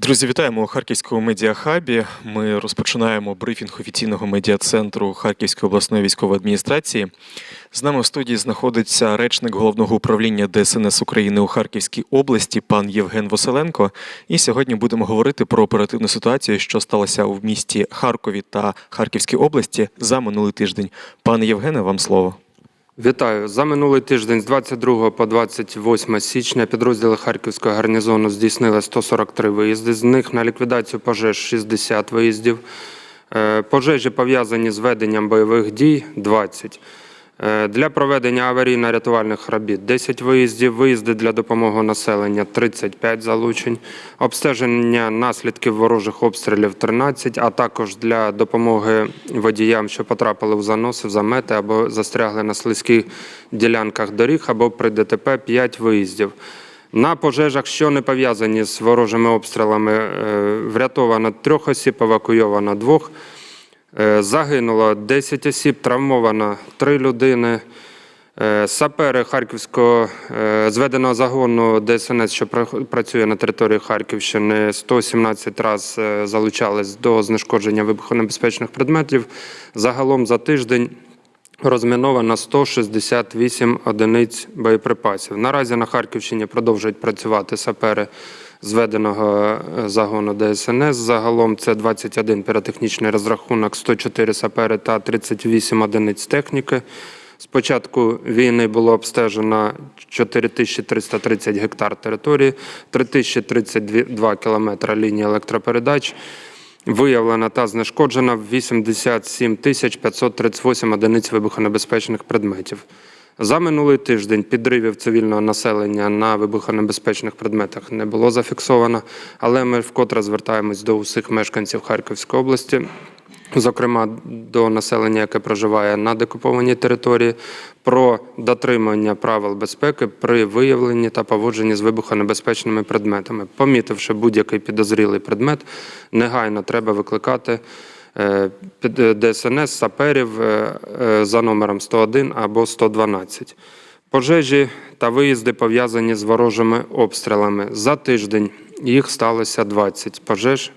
Друзі, вітаємо у Харківському медіахабі. Ми розпочинаємо брифінг офіційного медіа-центру Харківської обласної військової адміністрації. З нами в студії знаходиться речник головного управління ДСНС України у Харківській області, пан Євген Василенко. І сьогодні будемо говорити про оперативну ситуацію, що сталося у місті Харкові та Харківській області за минулий тиждень. Пане Євгене, вам слово. Вітаю. За минулий тиждень з 22 по 28 січня підрозділи Харківського гарнізону здійснили 143 виїзди. З них на ліквідацію пожеж 60 виїздів. Е, Пожежі пов'язані з веденням бойових дій 20. Е, Для проведення аварійно-рятувальних робіт 10 виїздів, виїзди для допомоги населення 35 залучень, обстеження наслідків ворожих обстрілів 13, а також для допомоги водіям, що потрапили в заноси, в замети або застрягли на слизьких ділянках доріг або при ДТП 5 виїздів. На пожежах, що не пов'язані з ворожими обстрілами, е, врятовано трьох осіб, евакуйовано двох. Е, Загинуло 10 осіб, травмовано 3 людини. Е, Сапери Харківського е, зведеного загону ДСНС, що пра- працює на території Харківщини, 117 разів залучались до знешкодження вибухонебезпечних предметів. Загалом за тиждень розміновано 168 одиниць боєприпасів. Наразі на Харківщині продовжують працювати сапери зведеного е, загону ДСНС. Загалом це 21 піротехнічний розрахунок, 104 сапери та 38 одиниць техніки. З початку війни було обстежено 4330 гектар території, 3032 кілометри лінії електропередач. Виявлено та знешкоджено 87 тисяч 538 одиниць вибухонебезпечних предметів. За минулий тиждень підривів цивільного населення на вибухонебезпечних предметах не було зафіксовано, але ми вкотре звертаємось до усіх мешканців Харківської області, зокрема до населення, яке проживає на декупованій території, про дотримання правил безпеки при виявленні та поводженні з вибухонебезпечними предметами. Помітивши будь-який підозрілий предмет, негайно треба викликати ДСНС, саперів е, е, за номером 101 або 112. Пожежі та виїзди пов'язані з ворожими обстрілами. За тиждень їх сталося 20 пожеж,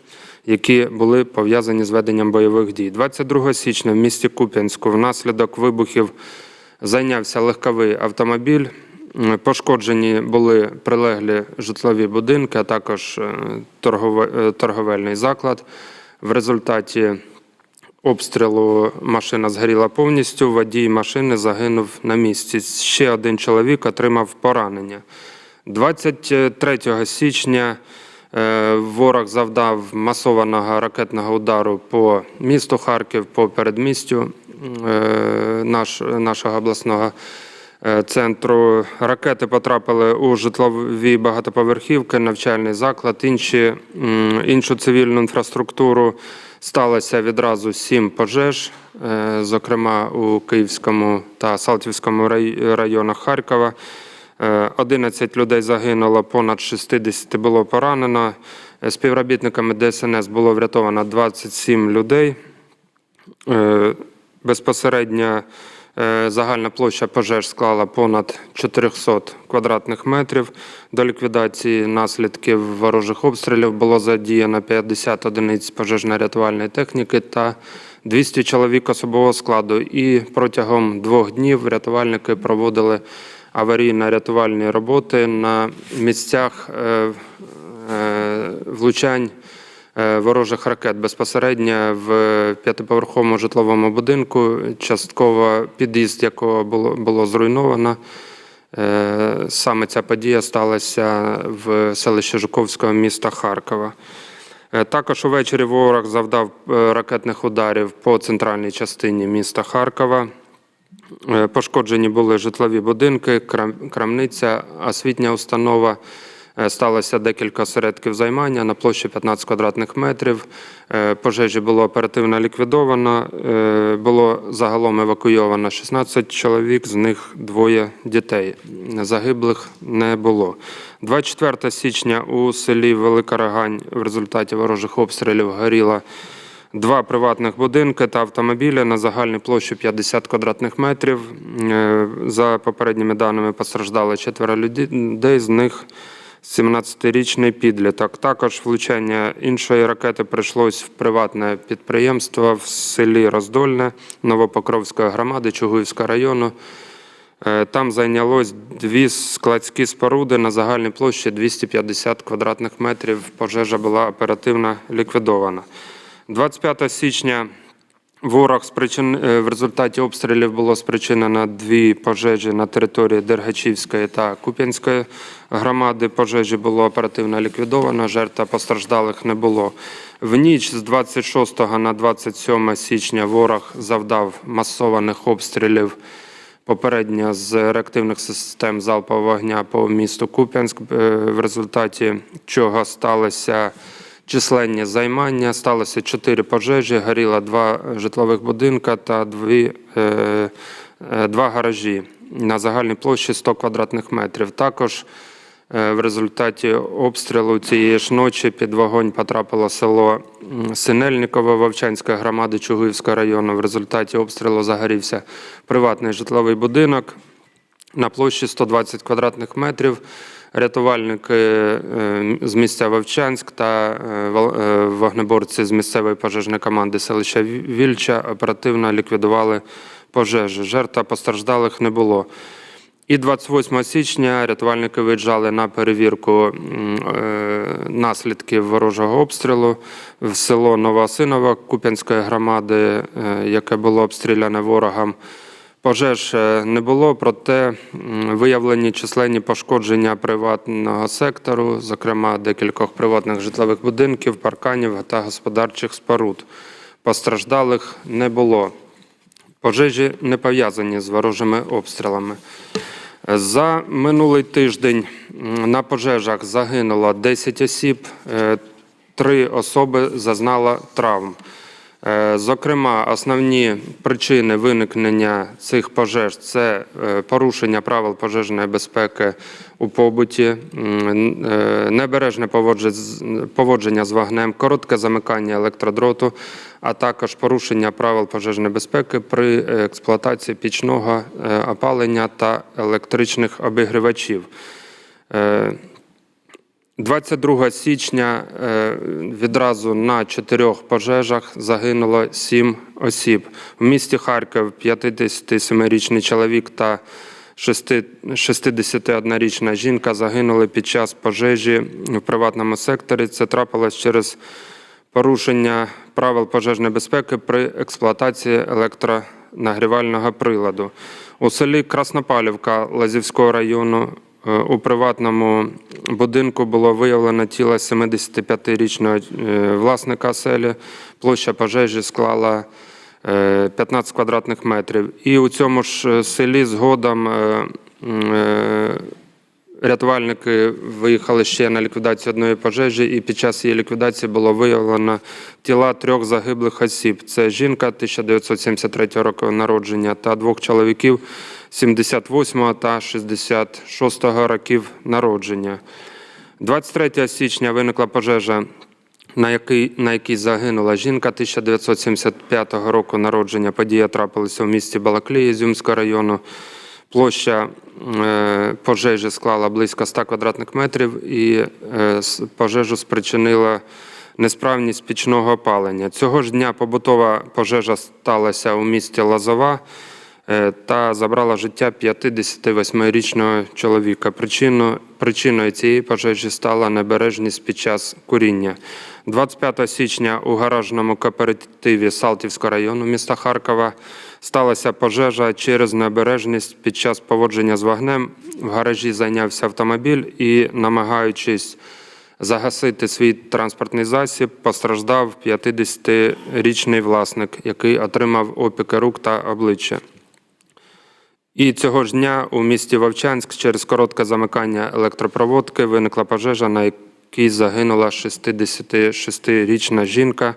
які були пов'язані з веденням бойових дій. 22 січня в місті Куп'янську внаслідок вибухів зайнявся легковий автомобіль. Пошкоджені були прилеглі житлові будинки, а також е, торгове- е, торговельний заклад. В результаті обстрілу машина згоріла повністю. Водій машини загинув на місці. Ще один чоловік отримав поранення. 23 січня е, ворог завдав масованого ракетного удару по місту Харків, по передмістю е, нашого обласного центру. Ракети потрапили у житлові багатоповерхівки, навчальний заклад, інші, іншу цивільну інфраструктуру. Сталося відразу сім пожеж, е, зокрема у Київському та Салтівському районах Харкова. Е, 11 людей загинуло, понад 60 було поранено. Е, Співробітниками ДСНС було врятовано 27 людей. Е, Безпосередньо е, загальна площа пожеж склала понад 400 квадратних метрів. До ліквідації наслідків ворожих обстрілів було задіяно 50 одиниць пожежно-рятувальної техніки та 200 чоловік особового складу. І протягом двох днів рятувальники проводили аварійно-рятувальні роботи на місцях е, е, влучань е, ворожих ракет безпосередньо в п'ятиповерховому житловому будинку, частково під'їзд якого було, було зруйновано. Е, Саме ця подія сталася в селищі Жуковського міста Харкова. Е, Також увечері ворог завдав е, ракетних ударів по центральній частині міста Харкова. Е, Пошкоджені були житлові будинки, крамниця, освітня установа. Е, Сталося декілька осередків займання на площі 15 квадратних метрів. Е, Пожежі було оперативно ліквідовано. Е, Було загалом евакуйовано 16 чоловік, з них двоє дітей. Загиблих не було. 24 січня у селі Велика Рогань в результаті ворожих обстрілів горіла Два приватних будинки та автомобілі на загальній площі 50 квадратних метрів. За попередніми даними постраждали четверо людей, з них 17-річний підліток. Також влучання іншої ракети прийшлось в приватне підприємство в селі Роздольне Новопокровської громади Чугуївського району. Е, Там зайнялось дві складські споруди на загальній площі 250 квадратних метрів. Пожежа була оперативно ліквідована. 25 січня ворог спричин... е, в результаті обстрілів було спричинено дві пожежі на території Дергачівської та Куп'янської громади. Пожежі було оперативно ліквідовано, жертв постраждалих не було. В ніч з 26 на 27 січня ворог завдав масованих обстрілів попередньо з реактивних систем залпового вогня по місту Куп'янськ, е, в результаті чого сталося численні займання. Сталося чотири пожежі, горіло два житлових будинка та дві, е, е, два гаражі на загальній площі 100 квадратних метрів. Також Е, В результаті обстрілу цієї ж ночі під вогонь потрапило село Синельникове Вовчанської громади Чугуївського району. В результаті обстрілу загорівся приватний житловий будинок на площі 120 квадратних метрів. Рятувальники е, з місця Вовчанськ та е, е, вогнеборці з місцевої пожежної команди селища Вільча оперативно ліквідували пожежі. Жертв та постраждалих не було. І 28 січня рятувальники виїжджали на перевірку наслідків ворожого обстрілу в село Новоосиново Куп'янської громади, яке було обстріляне ворогом. Пожеж е, не було, проте виявлені численні пошкодження приватного сектору, зокрема декількох приватних житлових будинків, парканів та господарчих споруд. Постраждалих не було. Пожежі не пов'язані з ворожими обстрілами. За минулий тиждень на пожежах загинуло 10 осіб, е, три особи зазнало травм. Е, Зокрема, основні причини виникнення цих пожеж це е, порушення правил пожежної безпеки у побуті, е, небережне поводження з- вогнем, коротке замикання електродроту, а також порушення правил пожежної безпеки при експлуатації пічного опалення та електричних обігрівачів. Е, 22 січня е, відразу на чотирьох пожежах загинуло сім осіб. В місті Харків 57-річний чоловік та шести- 61-річна жінка загинули під час пожежі в приватному секторі. Це трапилось через порушення правил пожежної безпеки при експлуатації електронагрівального приладу. У селі Краснопалівка Лазівського району у приватному будинку було виявлено тіло 75-річного е, власника оселі. Площа пожежі склала е, 15 квадратних метрів. І у цьому ж е, селі згодом е, е, Рятувальники виїхали ще на ліквідацію одної пожежі, і під час її ліквідації було виявлено тіла трьох загиблих осіб. Це жінка 1973 року народження та двох чоловіків 78 та 66 років народження. 23 січня виникла пожежа на якій, на якій загинула жінка 1975 року народження. Подія трапилася у місті Балаклії Ізюмського району. Площа е, пожежі склала близько 100 квадратних метрів і е, пожежу спричинила несправність пічного опалення. Цього ж дня побутова пожежа сталася у місті Лазова та забрала життя 58-річного чоловіка. Причиною, причиною цієї пожежі стала небережність під час куріння. 25 січня у гаражному кооперативі Салтівського району міста Харкова сталася пожежа через необережність під час поводження з вогнем. В гаражі зайнявся автомобіль і, намагаючись загасити свій транспортний засіб, постраждав 50-річний власник, який отримав опіки рук та обличчя. І цього ж дня у місті Вовчанськ через коротке замикання електропроводки виникла пожежа, на якій загинула 66-річна жінка.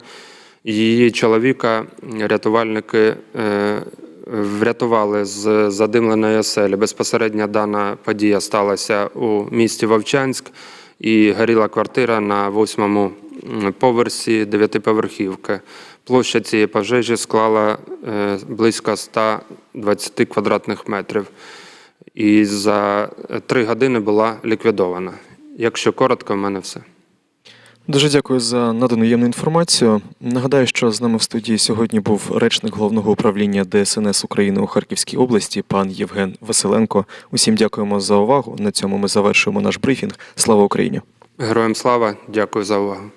Її чоловіка рятувальники е, врятували з задимленої оселі. Безпосередньо дана подія сталася у місті Вовчанськ і горіла квартира на восьмому поверсі дев'ятиповерхівки. Площа цієї пожежі склала е, близько 120 квадратних метрів і за три години була ліквідована. Якщо коротко, в мене все. Дуже дякую за надану ємну інформацію. Нагадаю, що з нами в студії сьогодні був речник головного управління ДСНС України у Харківській області, пан Євген Василенко. Усім дякуємо за увагу. На цьому ми завершуємо наш брифінг. Слава Україні! Героям слава, дякую за увагу.